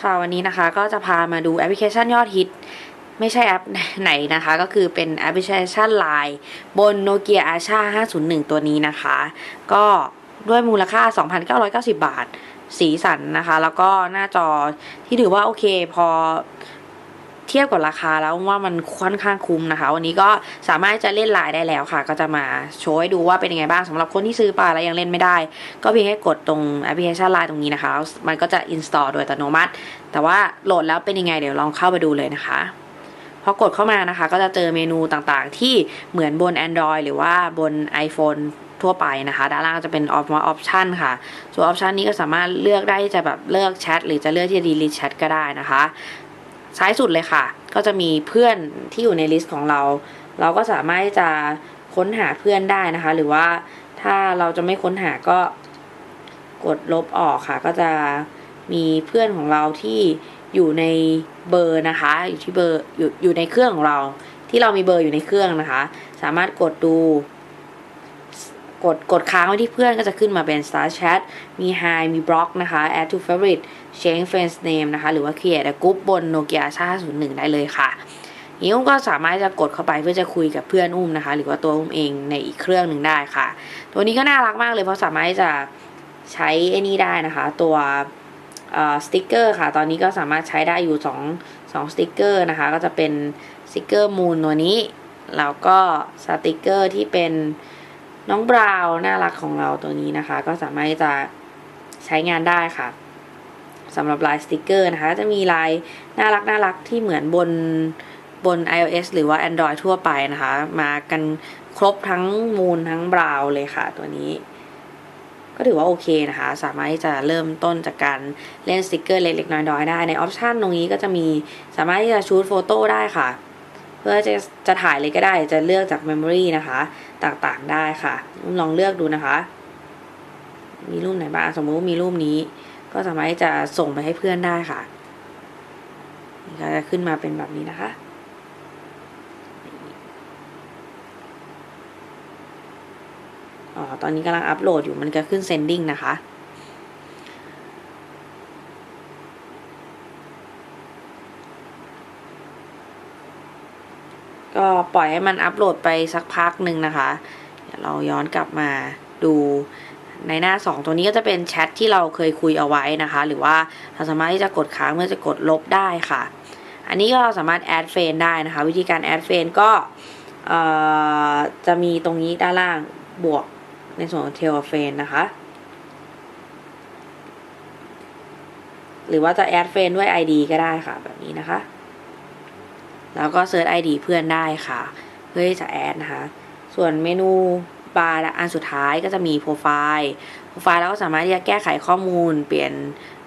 ค่ะวันนี้นะคะก็จะพามาดูแอปพลิเคชันยอดฮิต ไม่ใช่แอปไหนนะคะ ก็คือเป็นแอปพลิเคชัน Line บน Nokia Asha 501 ตัวนี้นะคะ ก็ด้วยมูลค่า 2,990 บาท สีสันนะคะ แล้วก็หน้าจอที่ถือว่าโอเคพอ เทียบกับราคาแล้วว่ามันค่อนข้างคุ้มนะคะ วันนี้ก็สามารถจะเล่นไลน์ได้แล้วค่ะ ก็จะมาโชว์ให้ดูว่าเป็นยังไงบ้างสำหรับคนที่ซื้อไปแล้วยังเล่นไม่ได้ ก็เพียงแค่กดตรงแอปพลิเคชันไลน์ตรงนี้นะคะ มันก็จะ install โดยอัตโนมัติ แต่ว่าโหลดแล้วเป็นยังไงเดี๋ยวลองเข้าไปดูเลยนะคะพอกดเข้ามานะคะ ก็จะเจอเมนูต่างๆ ที่เหมือนบน Android หรือว่าบน iPhone ทั่วไปนะคะ ด้านล่างจะเป็นออฟมาออปชันค่ะ ส่วนออปชันนี้ก็สามารถเลือกได้จะแบบเลือกแชทหรือจะเลือกที่จะ delete แชทก็ได้นะคะ ซ้ายสุดเลยค่ะ ก็จะมีเพื่อนที่อยู่ในลิสต์ของเรา เราก็สามารถที่จะค้นหาเพื่อนได้นะคะ หรือว่าถ้าเราจะไม่ค้นหาก็กดลบออกค่ะ ก็จะมีเพื่อนของเราที่อยู่ในเบอร์นะคะ อยู่ที่เบอร์อยู่อยู่ในเครื่องของเรา ที่เรามีเบอร์อยู่ในเครื่องนะคะ สามารถกดดู กดกดค้างไว้ที่เพื่อนก็จะขึ้นมาเป็น Star Chat มี Hi มี Block นะคะ Add to Favorite Change Friends Name นะคะ หรือว่า Create a Group บน Nokia 501 ได้เลยค่ะนี้อุ้มก็สามารถจะกดเข้าไปเพื่อจะคุยกับเพื่อนอุ้มนะคะ หรือว่าตัวอุ้มเองในอีกเครื่องหนึ่งได้ค่ะ ตัวนี้ก็น่ารักมากเลยเพราะสามารถจะใช้ไอ้นี่ได้นะคะ ตัวสติ๊กเกอร์ค่ะ ตอนนี้ก็สามารถใช้ได้อยู่2 2สติ๊กเกอร์นะคะ ก็จะเป็นสติ๊กเกอร์มูนตัวนี้ แล้วก็สติ๊กเกอร์ที่เป็น น้องบราวน์น่ารักของเราตัวนี้นะคะ ก็สามารถจะใช้งานได้ค่ะสำหรับลายสติกเกอร์นะคะ จะมีลายน่ารักน่ารักที่เหมือนบนบน iOS หรือว่า Android ทั่วไปนะคะ มากันครบทั้งมูนทั้งบราวน์เลยค่ะ ตัวนี้ ก็ถือว่าโอเคนะคะ สามารถที่จะเริ่มต้นจากการเล่นสติกเกอร์เล็กๆน้อยๆได้ในออปชันตรงนี้ก็จะมีสามารถที่จะชูตโฟโต้ได้ค่ะ เพื่อจะจะถ่ายเลยก็ได้จะเลือกจากเมมโมรีนะคะ ต่างๆได้ค่ะ ลองเลือกดูนะคะ มีรูปไหนบ้างสมมติว่ามีรูปนี้ ก็สามารถจะส่งไปให้เพื่อนได้ค่ะนี่ก็จะขึ้นมาเป็นแบบนี้นะคะอ๋อตอนนี้กำลังอัปโหลดอยู่มันก็ขึ้น sending นะคะ ก็ปล่อยให้มันอัปโหลดไปสักพักหนึ่งนะคะเดี๋ยวเราย้อนกลับมาดูในหน้า 2 ตัวนี้ก็จะเป็นแชทที่เราเคยคุยเอาไว้นะคะ หรือว่าเราสามารถที่จะกดค้างเพื่อจะกดลบได้ค่ะ อันนี้ก็เราสามารถแอดเฟนได้นะคะ วิธีการแอดเฟนก็จะมีตรงนี้ด้านล่างบวกในส่วนของเทลเฟนนะคะ หรือว่าจะแอดเฟนด้วย ID ก็ได้ค่ะแบบนี้นะคะ แล้วก็เซิร์ช ID เพื่อนได้ค่ะ เพื่อที่จะแอดนะคะ ส่วนเมนูบาร์อันสุดท้ายก็จะมีโปรไฟล์โปรไฟล์แล้วก็สามารถที่จะแก้ไขข้อมูล เปลี่ยน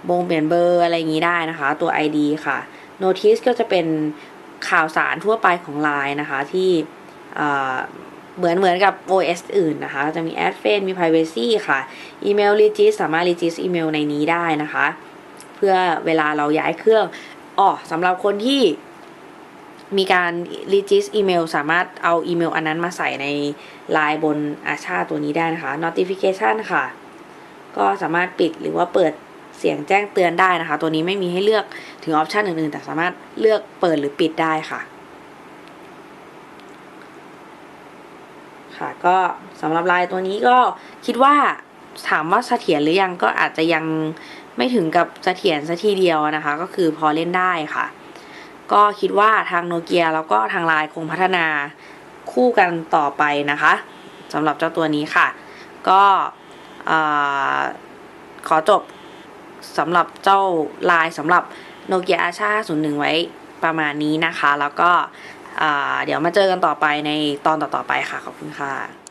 บงเปลี่ยนเบอร์อะไรอย่างนี้ได้นะคะ ตัว ID ค่ะ Notice ก็จะเป็นข่าวสารทั่วไปของ Line นะคะ ที่เหมือนเหมือนกับ OS อื่นนะคะ จะมี a d Friend มี Privacy ค่ะอีเมล Regis สามารถ Regis อีเมลในนี้ได้นะคะ เพื่อเวลาเราย้ายเครื่องอ๋อสำหรับคนที่ มีการ regis อีเมลสามารถเอาอีเมลอันนั้นมาใส่ในไลน์บนอาชาตัวนี้ได้นะคะ notification ค่ะ ก็สามารถปิดหรือว่าเปิดเสียงแจ้งเตือนได้นะคะ ตัวนี้ไม่มีให้เลือกถึงออปชันอื่นๆ แต่สามารถเลือกเปิดหรือปิดได้ค่ะ ค่ะ ก็สำหรับไลน์ตัวนี้ก็คิดว่าถามว่าเสถียรหรือยังก็อาจจะยังไม่ถึงกับเสถียรสัทีเดียวนะคะ ก็คือพอเล่นได้ค่ะ ก็คิดว่าทางโนเกียแล้วก็ทางไลน์คงพัฒนาคู่กันต่อไปนะคะสำหรับเจ้าตัวนี้ค่ะ ก็ขอจบสำหรับเจ้าไลน์สำหรับโนเกียอาชา01 ไว้ประมาณนี้นะคะ แล้วก็เดี๋ยวมาเจอกันต่อไปในตอนต่อๆไปค่ะ ขอบคุณค่ะ